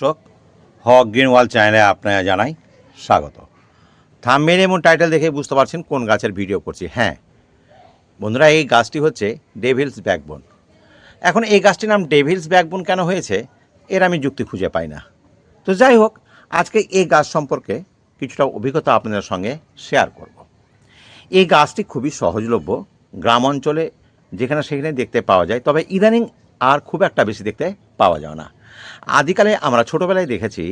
দর্শক, হক গ্রিনওয়াল চ্যানেলে আপনারা জানাই স্বাগত। থাম্বেল এবং টাইটেল দেখে বুঝতে পারছেন কোন গাছের ভিডিও করছি। হ্যাঁ বন্ধুরা, এই গাছটি হচ্ছে ডেভিলস ব্যাকবোন। এখন এই গাছটির নাম ডেভিলস ব্যাকবোন কেন হয়েছে, এর আমি যুক্তি খুঁজে পাই না। তো যাই হোক, আজকে এই গাছ সম্পর্কে কিছুটা অভিজ্ঞতা আপনাদের সঙ্গে শেয়ার করব। এই গাছটি খুবই সহজলভ্য গ্রাম অঞ্চলে যেখানে সেখানে দেখতে পাওয়া যায়, তবে ইদানিং আর খুব একটা বেশি দেখতে পাওয়া যায় না। আদিকালে আমরা ছোটোবেলায় দেখেছি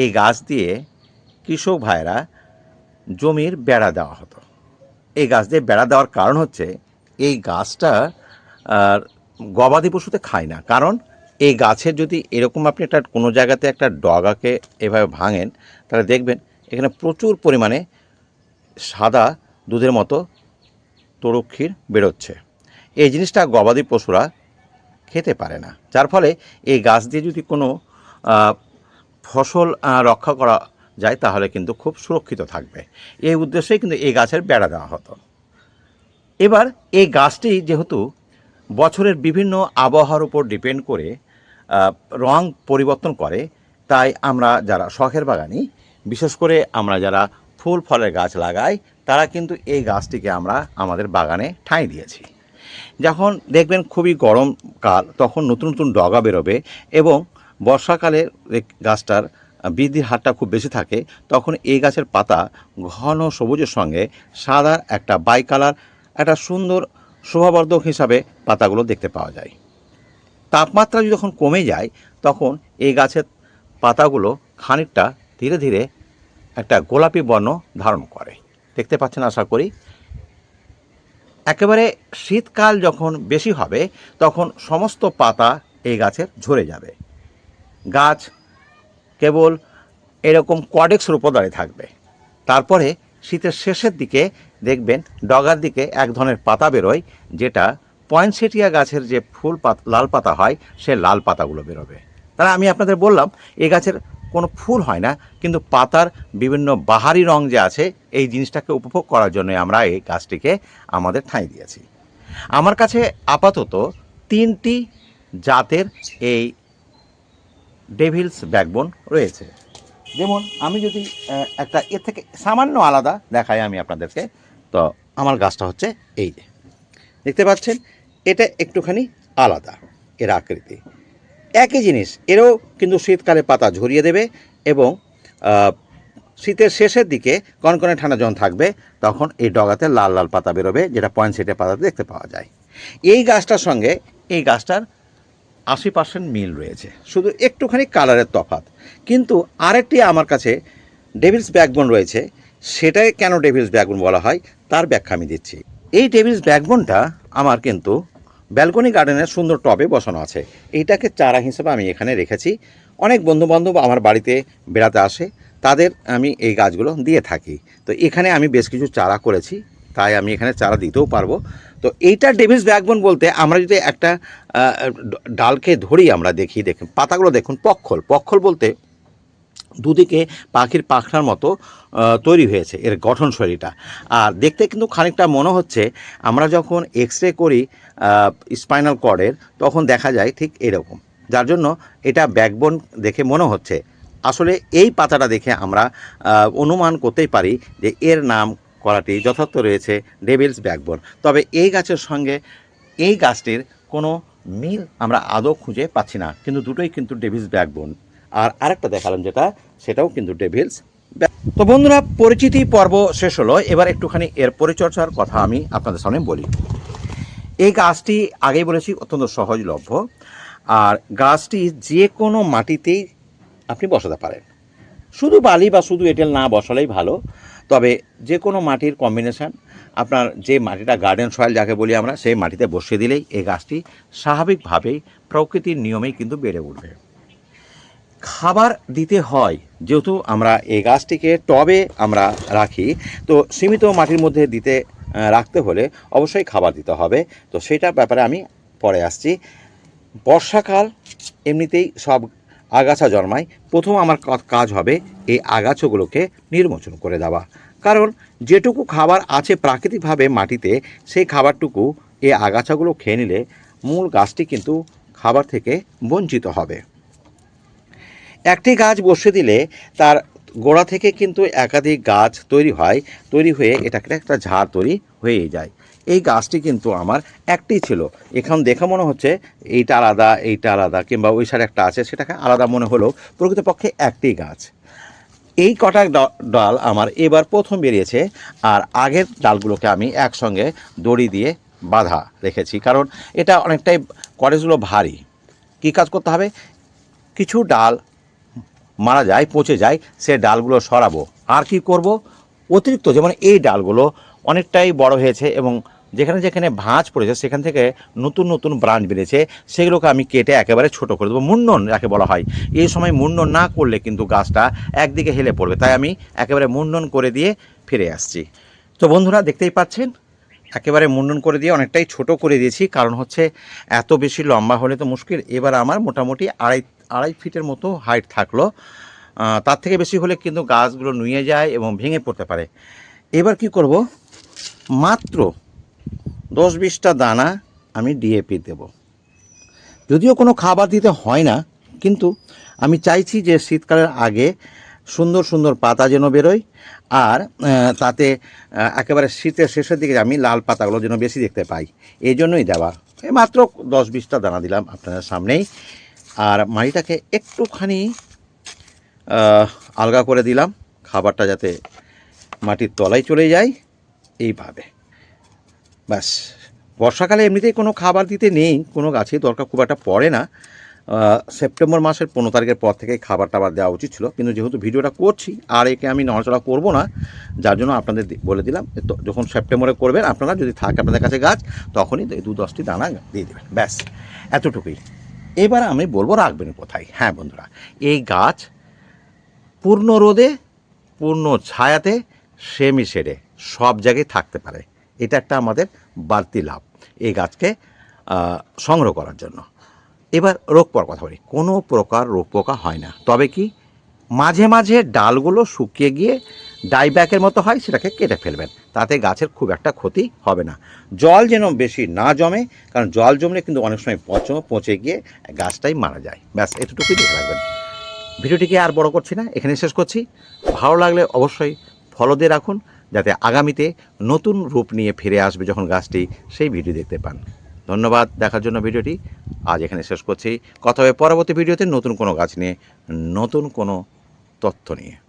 এই গাছ দিয়ে কৃষক ভাইরা জমির বেড়া দেওয়া হতো। এই গাছ দিয়ে বেড়া দেওয়ার কারণ হচ্ছে এই গাছটা গবাদি পশুতে খায় না। কারণ এই গাছের যদি এরকম আপনি একটা, কোনো জায়গাতে একটা ডগাকে এভাবে ভাঙেন, তাহলে দেখবেন এখানে প্রচুর পরিমাণে সাদা দুধের মতো তরুক্ষীর বেরোচ্ছে। এই জিনিসটা গবাদি পশুরা খেতে পারে না। যার ফলে এই গাছ দিয়ে যদি কোনো ফসল রক্ষা করা যায়, তাহলে কিন্তু খুব সুরক্ষিত থাকবে। এই উদ্দেশ্যেই কিন্তু এই গাছের বেড়া দেওয়া হতো। এবার এই গাছটি যেহেতু বছরের বিভিন্ন আবহাওয়ার উপর ডিপেন্ড করে রং পরিবর্তন করে, তাই আমরা যারা শখের বাগানি, বিশেষ করে আমরা যারা ফুল ফলের গাছ লাগাই, তারা কিন্তু এই গাছটিকে আমরা আমাদের বাগানে ঠাঁই দিয়েছি। যখন দেখবেন খুবই গরম কাল, তখন নতুন নতুন ডগা বেরোবে এবং বর্ষাকালে গাছটার বৃদ্ধির হারটা খুব বেশি থাকে, তখন এই গাছের পাতা ঘন সবুজের সঙ্গে সাদা একটা বাই কালার একটা সুন্দর শোভাবর্ধক হিসাবে পাতাগুলো দেখতে পাওয়া যায়। তাপমাত্রা যখন কমে যায়, তখন এই গাছের পাতাগুলো খানিকটা ধীরে ধীরে একটা গোলাপি বর্ণ ধারণ করে। দেখতে পাচ্ছেন আশা করি? একেবারে শীতকাল যখন বেশি হবে, তখন সমস্ত পাতা এই গাছের ঝরে যাবে। গাছ কেবল এরকম কডেক্স রূপ দাঁড়িয়ে থাকবে। তারপরে শীতের শেষের দিকে দেখবেন ডগার দিকে এক ধরনের পাতা বেরোয়, যেটা পয়েন্টসেটিয়া গাছের যে ফুল পাতা, লাল পাতা হয়, সে লাল পাতাগুলো বেরোবে। তাহলে আমি আপনাদের বললাম এই গাছের কোনো ফুল হয় না, কিন্তু পাতার বিভিন্ন বাহারি রং যে আছে, এই জিনিসটাকে উপভোগ করার জন্য আমরা এই গাছটিকে আমাদের ঠাঁই দিয়েছি। আমার কাছে আপাতত তিনটি জাতের এই ডেভিলস ব্যাকবোন রয়েছে। যেমন আমি যদি একটা এর থেকে সামান্য আলাদা দেখাই আমি আপনাদেরকে, তো আমার গাছটা হচ্ছে এই যে। দেখতে পাচ্ছেন, এটা একটুখানি আলাদা এর আকৃতি। একই জিনিস, এরও কিন্তু শীতকালে পাতা ঝরিয়ে দেবে এবং শীতের শেষের দিকে কনকনে ঠান্ডা যখন থাকবে, তখন এই ডগাতে লাল লাল পাতা বেরোবে, যেটা পয়েন্ট সেটের পাতাতে দেখতে পাওয়া যায়। এই গাছটার সঙ্গে এই গাছটার আশি পার্সেন্ট মিল রয়েছে। শুধু একটুখানি কালারের তফাৎ। কিন্তু আরেকটি আমার কাছে ডেভিলস ব্যাকবোন রয়েছে সেটাই কেন ডেভিলস ব্যাকবোন বলা হয়, তার ব্যাখ্যা আমি দিচ্ছি। এই ডেভিলস ব্যাকবোনটা আমার কিন্তু ব্যালকনি গার্ডেনের সুন্দর টবে বসানো আছে। এইটাকে চারা হিসেবে আমি এখানে রেখেছি। অনেক বন্ধুবান্ধব আমার বাড়িতে বেড়াতে আসে। তাদের আমি এই গাছগুলো দিয়ে থাকি। তো এখানে আমি বেশ কিছু চারা করেছি। তাই আমি এখানে চারা দিতেও পারব। তো এইটা ডেভিলস ব্যাকবোন বলতে আমরা যদি একটা ডালকে ধরি আমরা দেখি, দেখুন, পাতাগুলো দেখুন, পক্ষল। পক্ষল বলতে দুদিকে পাখির পাখনার মতো তৈরি হয়েছে এর গঠন শৈলীটা আর দেখতে কিন্তু খানিকটা মনে হচ্ছে আমরা যখন এক্স রে করি স্পাইনাল কর্ডের তখন দেখা যায় ঠিক এরকম। যার জন্য এটা ব্যাকবোন দেখে মনে হচ্ছে। আসলে এই পাতাটা দেখে আমরা অনুমান করতেই পারি যে এর নাম করাটি যথার্থ রয়েছে ডেভিলস ব্যাকবোন তবে এই গাছের সঙ্গে এই গাছটির কোনো মিল আমরা আদৌ খুঁজে পাচ্ছি না। কিন্তু দুটোই কিন্তু ডেভিলস ব্যাকবোন আর আরেকটা দেখালাম যেটা, সেটাও কিন্তু ডেভিলস। তো বন্ধুরা, পরিচিতি পর্ব শেষ হলো। এবার একটুখানি এর পরিচর্যার কথা আমি আপনাদের সামনে বলি। এই গাছটি আগেই বলেছি, অত্যন্ত সহজলভ্য। আর গাছটি যে কোনো মাটিতেই আপনি বসাতে পারেন। শুধু বালি বা শুধু এঁটেল না বসালেই ভালো। তবে যে কোনো মাটির কম্বিনেশান আপনার যে মাটিটা গার্ডেন সয়েল যাকে বলি আমরা, সেই মাটিতে বসিয়ে দিলেই এই গাছটি স্বাভাবিকভাবেই প্রকৃতির নিয়মেই কিন্তু বেড়ে উঠবে। খাবার দিতে হয়, যেহেতু আমরা এই গাছটিকে টবে আমরা রাখি, তো সীমিত মাটির মধ্যে দিতে রাখতে হলে অবশ্যই খাবার দিতে হবে। তো সেটা ব্যাপারে আমি পরে আসছি। বর্ষাকাল এমনিতেই সব আগাছা জন্মায়। প্রথম আমার কাজ হবে এই আগাছাগুলোকে নির্মোচন করে দেওয়া। কারণ যেটুকু খাবার আছে প্রাকৃতিকভাবে মাটিতে, সেই খাবারটুকু এই আগাছাগুলো খেয়ে নিলে মূল গাছটি কিন্তু খাবার থেকে বঞ্চিত হবে। একটি গাছ বসে দিলে তার গোড়া থেকে কিন্তু একাধিক গাছ তৈরি হয়, তৈরি হয়ে এটাকে একটা ঝাড় তৈরি হয়ে যায়। এই গাছটি কিন্তু আমার একটি ছিল। এখন দেখে মনে হচ্ছে এইটা আলাদা এইটা আলাদা কিংবা ওই সাইড একটা আছে, সেটাকে আলাদা মনে হলেও প্রকৃতপক্ষে একটি গাছ। এই কটা ডাল আমার এবার প্রথম বেরিয়েছে আর আগের ডালগুলোকে আমি একসঙ্গে দড়ি দিয়ে বাঁধা রেখেছি, কারণ এটা অনেকটাই কটেজগুলো ভারী। কী কাজ করতে হবে? কিছু ডাল মারা যায়, পচে যায়, সে ডালগুলো সরাবো। আর কি করব? অতিরিক্ত যেমন এই ডালগুলো অনেকটাই বড় হয়েছে এবং যেখানে যেখানে ভাঁজ পড়েছে, সেখান থেকে নতুন নতুন ব্রাঞ্চ বেরিয়েছে, সেগুলোকে আমি কেটে একেবারে ছোট করে দেবো। মুন্ডন যাকে বলা হয়। এই সময় মুন্ডন না করলে কিন্তু গাছটা একদিকে হেলে পড়বে। তাই আমি একেবারে মুন্ডন করে দিয়ে ফিরে আসছি। তো বন্ধুরা, দেখতেই পাচ্ছেন? একেবারে মুন্ডন করে দিয়ে অনেকটাই ছোট করে দিয়েছি, কারণ হচ্ছে এত বেশি লম্বা হলে তো মুশকিল। এবার আমার মোটামুটি আড়াই আড়াই ফিটের মতো হাইট থাকল। তার থেকে বেশি হলে কিন্তু গাছগুলো নুয়ে যায় এবং ভেঙে পড়তে পারে। এবার কি করব? মাত্র দশ বিশটা দানা আমি ডিএপি দেব। যদিও কোনো খাবার দিতে হয় না, কিন্তু আমি চাইছি যে শীতকালের আগে সুন্দর সুন্দর পাতা যেন বেরোয় আর তাতে একেবারে শীতের শেষের দিকে আমি লাল পাতাগুলো যেন বেশি দেখতে পাই। এই জন্যই দেওয়া। এই মাত্র দশ বিশটা দানা দিলাম আপনাদের সামনেই। আর মাটিটাকে একটুখানি আলগা করে দিলাম। খাবারটা যাতে মাটির তলায় চলে যায়, এইভাবে। ব্যাস। বর্ষাকালে এমনিতেই কোনো খাবার দিতে নেই, কোনো গাছে দরকার খুব একটা পড়ে না। সেপ্টেম্বর মাসের পনেরো তারিখের পর থেকে খাবার টাবার দেওয়া উচিত ছিল। কিন্তু যেহেতু ভিডিওটা করছি, আর একে আমি নড়াচড়া করব না, যার জন্য আপনাদের বলে দিলাম যখন সেপ্টেম্বরে করবেন, আপনারা যদি থাকে আপনাদের কাছে গাছ, তখনই দু দশটি দানা দিয়ে দেবেন। ব্যাস। এতটুকুই। এবার আমি বলব রাখবেন কোথায়। হ্যাঁ বন্ধুরা, এই গাছ পূর্ণ রোদে, পূর্ণ ছায়াতে সেমি সেরে সব জায়গায় থাকতে পারে। এটা একটা আমাদের বাড়তি লাভ এই গাছকে সংগ্রহ করার জন্য। এবার রোগ পোকার কথা বলি কোনো প্রকার রোগ পোকা হয় না। তবে কি মাঝে মাঝে ডালগুলো শুকিয়ে গিয়ে ডাইব্যাকের মতো হয়, সেটাকে কেটে ফেলবেন। তাতে গাছের খুব একটা ক্ষতি হবে না। জল যেন বেশি না জমে, কারণ জল জমলে কিন্তু অনেক সময় পচ, পচে গিয়ে গাছটাই মারা যায়। ব্যাস, এতটুকুই দেখে রাখবেন। ভিডিওটিকে আর বড় করছি না, এখানে শেষ করছি। ভালো লাগলে অবশ্যই ফলো দিয়ে রাখুন, যাতে আগামীতে নতুন রূপ নিয়ে ফিরে আসবে যখন গাছটি সেই ভিডিও দেখতে পান। ধন্যবাদ দেখার জন্য ভিডিওটি। আজ এখানে শেষ করছি। কথা হবে পরবর্তী ভিডিওতে নতুন কোনো গাছ নিয়ে, নতুন কোনো তথ্য নিয়ে।